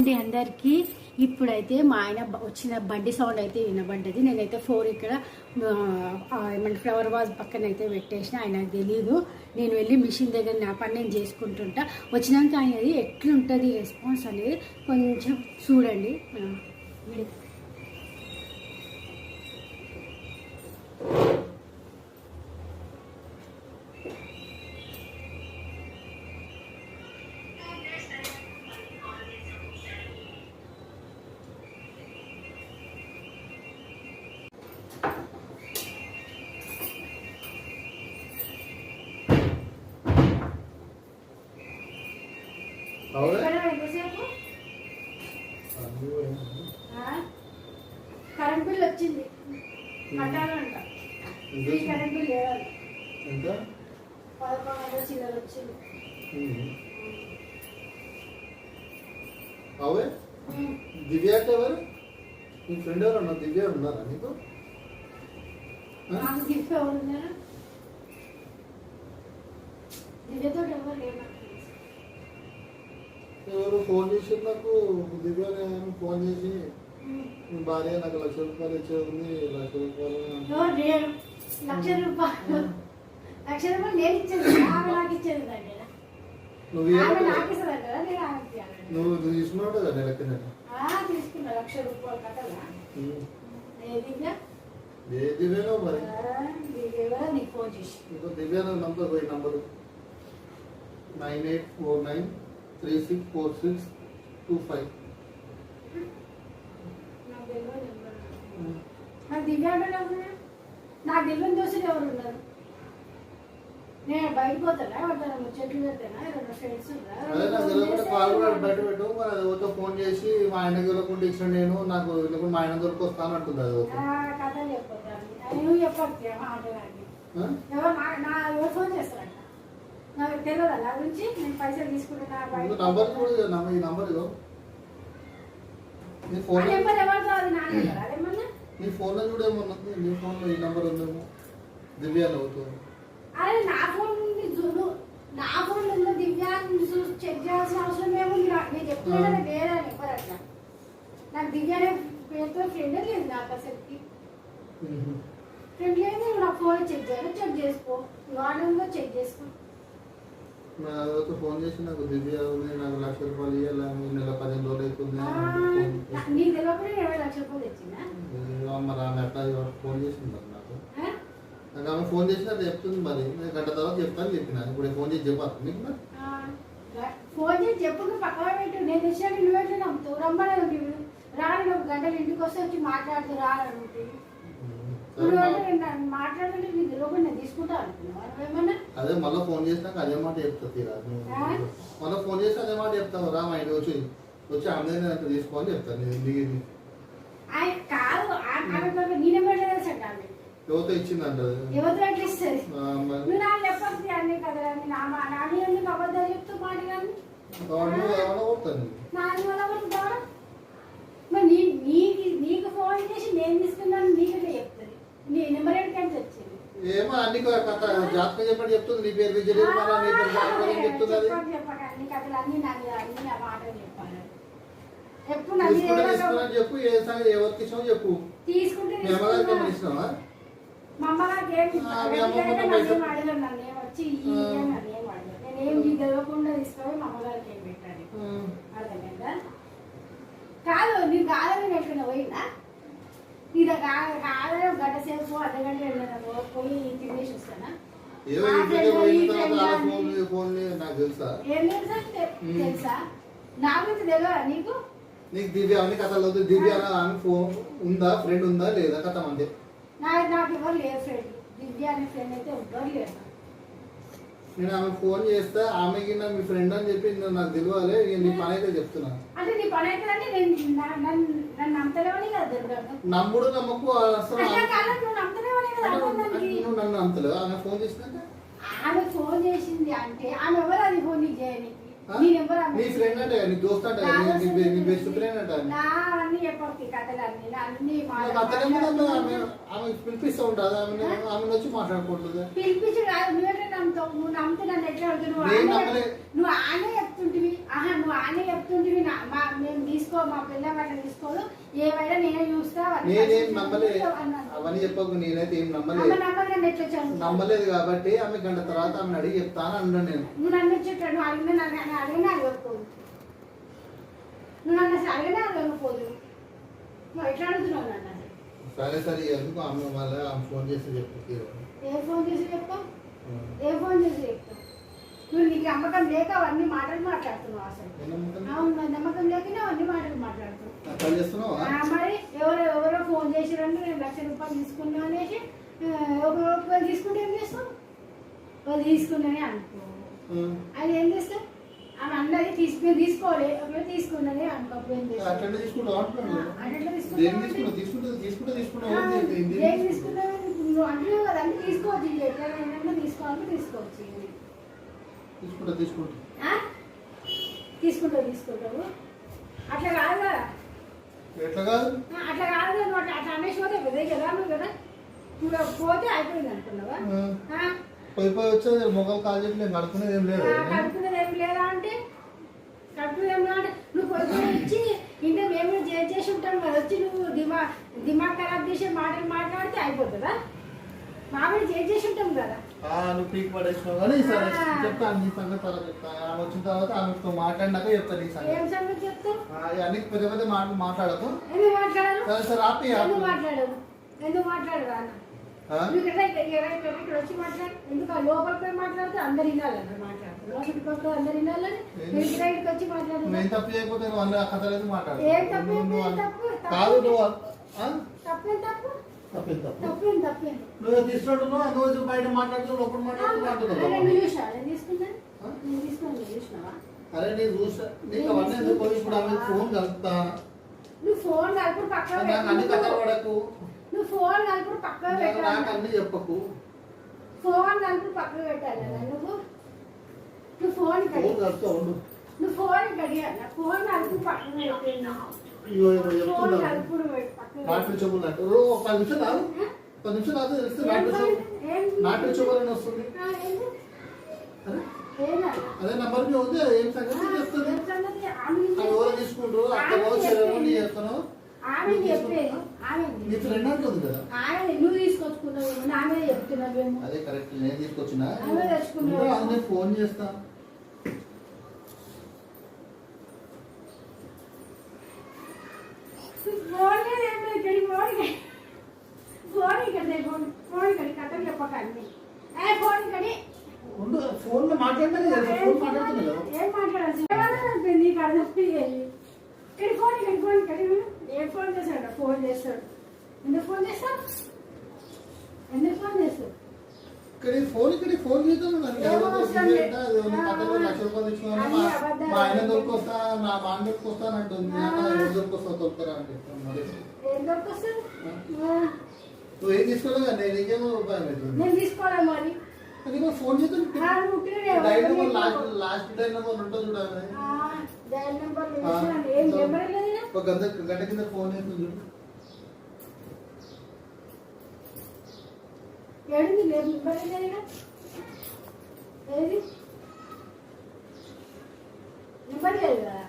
అండి అందరికీ. ఇప్పుడైతే మా ఆయన వచ్చిన బండి సౌండ్ అయితే వినబడ్డది. నేనైతే ఫోర్ ఇక్కడ ఏమంటే ఫ్లవర్ వాజ్ పక్కన అయితే పెట్టేసిన. ఆయనకు తెలియదు నేను వెళ్ళి మిషన్ దగ్గర నా పని నేను చేసుకుంటుంటా. వచ్చినాక ఆయనది ఎట్లుంటుంది రెస్పాన్స్ అనేది కొంచెం చూడండి. కరెంట్ బిల్ వచ్చింది. కట్టాలంట. ఫ్రీ కరెంట్ బిల్ వేయాలి ఎంత? పదకొండు వందల చిల్లర వచ్చింది. అవే దివ్య అంటే ఎవరు? నీ ఫ్రెండ్ ఎవరు ఉన్నారు దివ్య ఉన్నారా నీకు? ఎవరు ఉన్నారు దివ్యతో ఎవరు తెలిసి. ఎవరు ఫోన్ చేసి నాకు దివ్య అని ఫోన్ చేసి. మీ భార్య నాకు లక్ష రూపాయలు ఇచ్చేది లక్ష రూపాయలు లక్ష రూపాయలు. లక్ష రూపాయలు నేను ఇచ్చేది ఆమె నాకు ఇచ్చేది అండి నువ్వు. నువ్వు తీసుకున్నావు కదా నెలకి నెల తీసుకున్నా. లక్ష రూపాయలు ఇంకా? ఏ దివ్యనో మరి? నంబర్ పోయి number. Nine eight four nine three six four six two five నాకు తెలియదు నెంబర్. నాకు దివ్య అంటే ఎవరు? నాకు తెలియని దోశలు ఎవరు ఉన్నారు? నేను పోతానా చెట్లు రెండు ఫ్రెండ్స్ బయట పెట్టు మరి అది ఎవరితో ఫోన్ చేసి మా ఆయన దొరకకుండా ఇచ్చిన నేను నాకు లేకుండా మా ఆయన అంటుంది అది చెప్పొద్దాన్ని నువ్వు చెప్పొద్దు? ఎవరు నా ఎవరు ఫోన్ చేస్తారంట? నాకు తెలియదు? నా గురించి? నేను పైసలు తీసుకుంటున్నా నువ్వు నంబర్ కూడా ఇదిగో, నంబర్ ఈ నంబర్ ఇదో నీ ఫోన్ నెంబర్ ఎవరితో అది నా నెంబర్ అదేమన్నా? నీ ఫోన్లో చూడేమన్నా నీ ఫోన్లో ఈ నంబర్ ఉందేమో దివ్య అని అవుతుంది. అరే నా ఫోన్ నుండి చూడు. నా ఫోన్ ఉందో దివ్యాన్ని చూసి చెక్ చేయాల్సిన అవసరం ఏముంది నాకు నేను చెప్తున్నా వేరే నెంబర్ అట్లా. నాకు దివ్య అనే పేరుతో ఫ్రెండ్ లేదు నాకు అసలుకి ఫ్రెండ్ లేదు నా ఫోన్ చెక్ చేయాలి చెక్ చేసుకో. చెక్ చేసుకో. నా అదొక ఫోన్ చేసి నాకు దివ్య ఉంది నాకు లక్ష రూపాయలు ఇవ్వాలి నెల పదిహేను రోజులు అవుతుంది. ఫోన్ మరి ఆమె చేసింది నాకు. ఆమె ఫోన్ చేసి అది చెప్తుంది మరి. నేను గంట తర్వాత చెప్తాను చెప్పిన. ఇప్పుడు ఫోన్ చేసి చెప్పాలి. మరి? ఆ, ఫోన్ చేసి చెప్పు నువ్వు పక్కన పెట్టు. నేను తెచ్చాను నువ్వు నమ్ముతావు రమ్మని రాను గంటలు ఇంటికి వస్తే వచ్చి మాట్లాడుతూ రాను అదే మళ్ళీ ఫోన్ చేసినాక అదే మాట? మళ్ళీ ఫోన్ చేసి అదే మాట చెప్తావు రా మా ఇంటికి వచ్చి. వచ్చి అంత తీసుకోని చెప్తాను కాదు ఆ- ఆమె పాప నీ నెంబర్ తెలుసంట ఆమె ఎవరితో ఇచ్చిందంట అది. ఎవరితో ఎట్లా ఇస్తుంది ఆ, మరి నువ్వు నాకు చెప్పొద్దు అన్నీ కదా అని నా మా నాని ఎందుకు అబద్ధాలు చెప్తూ మాట కానీ అవును, ఏమన్నా కొడతాను నాని వల్ల కొడుతావా మరి నీ నీకు నీకు ఫోన్ చేసి నేను తీసుకున్నాను నీకు ఎట్లా చెప్తుంది నీ నెంబర్ ఎక్కడికి వచ్చింది ఏమో అన్ని క- జాతకం చెప్పండి చెప్తుంది నీ పేరు మళ్ళీ నీ చెప్తుంది అది. తీసుకున్నాను చెప్పు ఏ సంగతి ఎవరికి ఇచ్చినావు చెప్పు. తీసుకుంటే మీ అమ్మగారికి మా కాదు నీకు కాదని ఎక్కడ పోయినా? నీకు కాదు గంట సేపు అర్ధగంట వెళ్ళిన పోయి తినేసి వస్తానా? ఇంటికి పోయిన తర్వాత ఆ నాకు తెలుసా? ఏం తెలుసా? తె- ఉమ్. తెలుసా? నా గురించి తెలియదా నీకు? నీకు దివ్య కథలు దివ్య ఫోన్ ఉందా? ఫ్రెండ్ ఉందా? లేదా? కథ అంతే నా నాకు ఎవరు లేరు ఫ్రెండ్ దివ్య అనే ఫ్రెండ్ అయితే ఎవరు లేరు. నేను ఆమె ఫోన్ చేస్తే ఆమెకి నా మీ ఫ్రెండ్ అని చెప్పి నువ్వు నాకు తెలియాలి నేను నీ పని అయితే చెప్తున్నా అంటే నీ పని అయితే నేను నన్ను నమ్మతలేవని కదా నమ్ముడు నమ్మకు అసలు నువ్వు కదా నన్ను అంతలేదు ఆమె ఫోన్ చేసినాక ఆమె ఫోన్ చేసింది అంటే ఆమె ఎవరు అది ఫోన్ నీకు చేయడానికి? ఆ? నీ నెంబర్ ఆమె? నీ ఫ్రెండ్ అంటే నీ దోస్త్ అంటే నా నీ- నీ దోస్తు బె- నీ బెస్ట్ ఫ్రెండ్ అంటే ఆమె. పిలిపిస్తూ ఉంటుంది ఆమె ఆమె వచ్చి మాట్లాడుకుంటుంది పిలిపించి నువ్వు ఆనే చెప్తుంటివి. ఆహా నువ్వు ఆనే చెప్తుంటివి. మా మేము మా పిల్ల అట్లా తీసుకోదు ఏమైనా నేనే చూస్తా నేనేం ఖర్చు నమ్మలే. చేస్తా అన్నాను. అవన్నీ చెప్పకు నేనైతే ఏం నమ్మలేదు నమ్మలేదు కాబట్టి ఆమె గంట తర్వాత ఆమె అడిగి చెప్తాను అన్నాను నేను. నువ్వు నన్ను వచ్చేటాడు నువ్వు అడిగినా నన్ను అడిగినా అడగకపోదు నువ్వు నన్ను అసలు అడిగినా అడగకపోదు నువ్వు ఎట్లా అడుగుతున్నావు నన్ను? సరే సరే ఎందుకు ఆమె మళ్ళీ ఆమె ఫోన్ చేసి చెప్పు ఏ ఫోన్ చేసి చెప్తావు ఏ ఫోన్ చేసి చెప్తావు నువ్వు నీకు నమ్మకం లేక అవన్నీ మాటలు మాట్లాడుతున్నావు అసలు. అవును నమ్మకం లేకనే అవన్నీ మాటలు మాట్లాడుతున్నావు. మరి ఎవరో ఎవరో ఫోన్ చేసిరంటే నేను లక్ష రూపాయలు తీసుకున్నా అనేసి ఒక రూపాయలు తీసుకుంటే ఏం చేస్తావు? వాళ్ళు తీసుకున్నానే అనుకో. అది ఏం చేస్తావు ఆమె అన్నది తీసుకుని తీసుకోవాలి ఒకవేళ తీసుకున్నది అనుకో అప్పుడు ఏం తీసుకుంటావు? తీసుకుంటావు? నువ్వు అంటున్నావు కదా అన్ని తీసుకోవచ్చు ఎట్లా ఏమైనా తీసుకోవాలంటే తీసుకోవచ్చు. తీసుకుంటా తీసుకుంటా? తీసుకుంటావు తీసుకుంటావు అట్లా కాదు కదా ఎట్లా కాదు? అట్లా కాదు కదా నువ్వు అట్లా అనేసి పోతే పెద్ద కదా నువ్వు కదా. నువ్వు పోతే అయిపోయింది అనుకున్నావా? పోయి పోయి వచ్చేది కాల్ చెప్పి నేను ఏం లేదు. ఏమి లేదా అంటే కడుపుకునేది ఏమి అంటే నువ్వు పొద్దున వచ్చి ఇంట్లో మేము చేసి ఉంటాం కదా వచ్చి నువ్వు దిమా దిమాగ్ ఖరాబ్ చేసే మాటలు మాట్లాడితే అయిపోతుందా? మామూలు చేసి చేసి ఉంటాం కదా. ఆ, నువ్వు పీక్ పడేసినావు కానీ సరే ఆ. చెప్తాను నీ సంగతి తర్వాత చెప్తాను ఆమె వచ్చిన తర్వాత ఆమెతో మాట్లాడినాక చెప్తాను నీ ఏం సంగతి సంగతి చెప్తావు? ఆ, అన్ని పెద్ద పెద్ద మాటలు మాట్లాడకు. ఎందుకు మాట్లాడరు? సరే సరే ఆపి ఆపి. ఎందుకు మాట్లాడరు? ఎందుకు మాట్లాడరు అన్న ఆ? నువ్వు ఇక్కడ ఇక్కడ ఇక్కడ ఇక్కడ వచ్చి మాట్లాడు. ఎందుకు ఆ లోపలికి పోయి మాట్లాడితే అందరు వినాలని నువ్వు ఇక్కడ ఇక్కడికి వచ్చి మాట్లాడు. నేను తప్పు చేయకపోతే నువ్వు అన్ని కథలేదు మాట్లాడు ఏం తప్పు? ఏం నువ్వు- నువ్వు- తప్పు? తప్పు కాదు నువ్వు ఆ? తప్పేం తప్పు తప్పేం తప్పు. నువ్వు తీసుకుంటున్నావు నువ్వు వచ్చి బయట మాట్లాడుతున్నావు ఆ? నువ్వు చూసినావా? అరే నేను చూసా. నీకు అవన్నీ ఎందుకు ఇప్పుడు ఆమె ఫోన్ కలుపుతా? నువ్వు ఫోన్ కలుపుడు పక్కన అన్ని కథలు పెట్టు పడకు. నువ్వు ఫోన్ కలుపుడు పక్కన నాకు పెట్టాలి నాకు అన్ని. చెప్పకు. ఫోన్ కలుపుడు పక్కన పెట్టాలి నువ్వు నువ్వు ఫోన్ ఫోన్ కలుపుతా ఉండు. నువ్వు ఫోన్ కడియాలి ఫోన్ కలుపుడు పక్కన పెట్టాను ఇగో ఇగో ఫోన్ చెప్తున్నా. కలుపుడు పెట్టి పక్కన నాటు. చెప్పులు రో. ఒక పది నిమిషాలు ఆగు. పది నిమిషాలు ఆగు తెలిస్తే నాటు చెప్పులు నాటు చెప్పులని వస్తుంది అదే నంబర్ మీ ఉంది ఏం సంగతి చెప్తుంది? అవి ఎవరు తీసుకుంటారు అక్కడ చెల్లెలు నీ చెప్తాను ఫ్రెండ్ అంటుంది కదా. నువ్వు తీసుకొచ్చుకున్నావు చెప్తున్నావేమో. అదే కరెక్ట్ నేను తీసుకొచ్చిన. అది ఫోన్ చేస్తా ఫోన్ లేదు ఏం లేదు ఇక్కడికి ఫోన్ ఇక్కడ ఫోన్ ఇక్కడ లేదు, ఫోన్ ఫోన్ ఇక్కడ కథలు చెప్పకండి ఏ ఫోన్ ఇక్కడి ఉండు ఫోన్లో మాట్లాడినా కదా ఫోన్ మాట్లాడుతుంది కదా. ఏం మాట్లాడాల్సి ఏమన్నా నీకు అర్థం చేయాలి ఇక్కడ ఫోన్ ఇక్కడ ఫోన్ ఇక్కడ ఏం ఫోన్ చేస్తాడు ఫోన్ చేస్తాడు. ఎందుకు ఫోన్ ఎందుకు చేస్తావు? ఇక్కడ ఫోన్ ఇక్కడ ఫోన్ చేద్దాం. లక్ష రూపాయలు ఇచ్చుకున్నాను మా- ఆయన దొరికొస్తా నా ఆయన దొరికొస్తా అని అంటుంది దొరికొస్తా దొరుకుతారా? అని నువ్వు ఏం తీసుకోలేదు కదా? నేను ఇంకేమో రూపాయలు పెట్టింది నేను తీసుకోవాలి మరి. అది కూడా ఫోన్ చేద్దాం. నా ఉట్టిగానే డైల్ నెంబర్ ఎవరికి లాస్ట్ లాస్ట్ డైల్ నెంబర్ ఉంటుంది చూడాలి. ఒక గంట గంట కింద ఫోన్ చేస్తుంది. చూడు ఏడుంది? లేదు. నెంబర్ లేదు ఏది? నెంబర్ లేదు కదా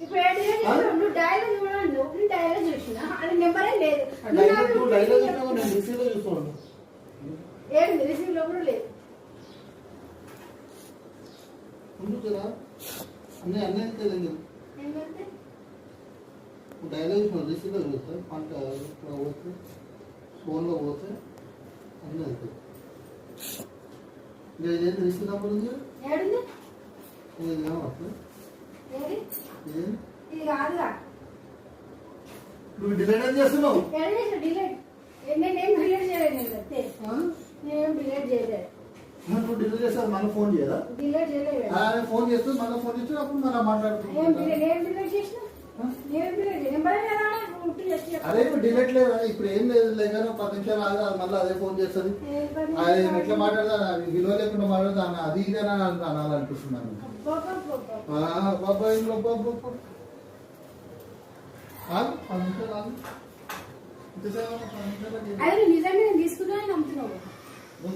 ఇప్పుడు నువ్వు? చూడండి. నువ్వు చూసిన? అది నెంబరే లేదు. రిసీవ్లో కూడా లేదు. కదా అన్నీ అన్నీ తెలియదు డైలాగ్ చేసిన రిసీవ్ చూస్తే పంట పోతే ఫోన్లో పోతే అన్నీ అవుతాయి ఇదేంటి రిసీవ్ నెంబర్ ఉంది? ఇది కాదుగా నువ్వు డిలీట్ చేస్తున్నావు? చేయలేదు మరి నువ్వు డిలీట్ చేస్తావు మళ్ళీ ఫోన్ చేయదా డిలేట్ చేయలేదు. ఆయన ఫోన్ చేస్తే మళ్ళీ ఫోన్ చేస్తే అప్పుడు మనం ఏం ఏం ఏం అదే ఇప్పుడు డిలీట్ లేదు ఇప్పుడు ఏం లేదు లేక పది నిమిషాలు ఆగి అది మళ్ళీ అదే ఫోన్ చేస్తుంది. అది ఎట్లా మాట్లాడదా విలువ లేకుండా మాట్లాడదా అది ఇదేనా అని అనాలనిపిస్తున్నాను బాబా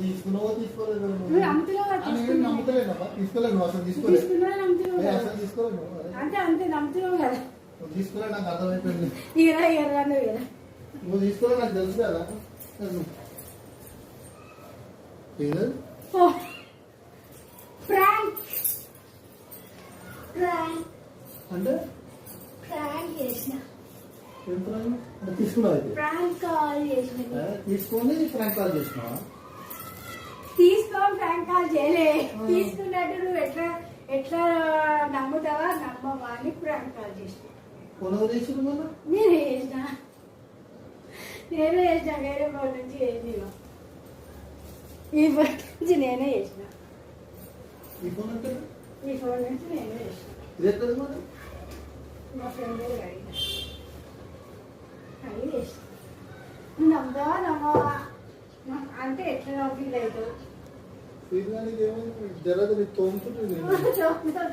తీసుకున్నావో తీసుకోలేదు తీసుకోలేదు అసలు తీసుకోలేదు ఏ, అసలు అంతే అంతే నమ్ముతున్నావు కదా. నువ్వు నాకు అర్థమైపోయింది. ఇరా ఇరా నువ్వు ఇరా నువ్వు నాకు తెలుసు కదా. ఏదో? ప్రాంక్. ప్రాంక్. అంటే? ప్రాంక్ చేసిన. తీసుకొని ఫ్రాంక్ కాల్ చేసినావా? చేయలే. తీసుకున్నట్టు నువ్వు ఎట్లా ఎట్లా నమ్ముతావా? నమ్మవా అని ప్రాంక్ కాల్ చేసిన. చేసిన మన నేనే చేసిన. నేనే చేసిన వేరే ఫోన్ నుంచి ఏది ఈ ఫోన్ నుంచి నేనే చేసిన. ఈ ఫోన్ అంటే ఈ ఫోన్ నుంచి నేనే చేసిన. ఇది ఎక్కడ మన మా ఫ్రెండ్ అడిగిన. అడిగి చేసిన. నువ్వు నమ్మవా? అంటే ఎట్లా ఫీల్ అవుతావు ఇది కానీ ఏమైంది? జరగదు తోముతావు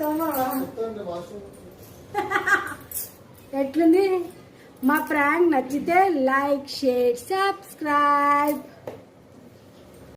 తోమవా చెప్తానండి వాష్రూమ్. ఎట్లుంది? మా ప్రాంక్ నచ్చితే లైక్ షేర్ సబ్స్క్రైబ్.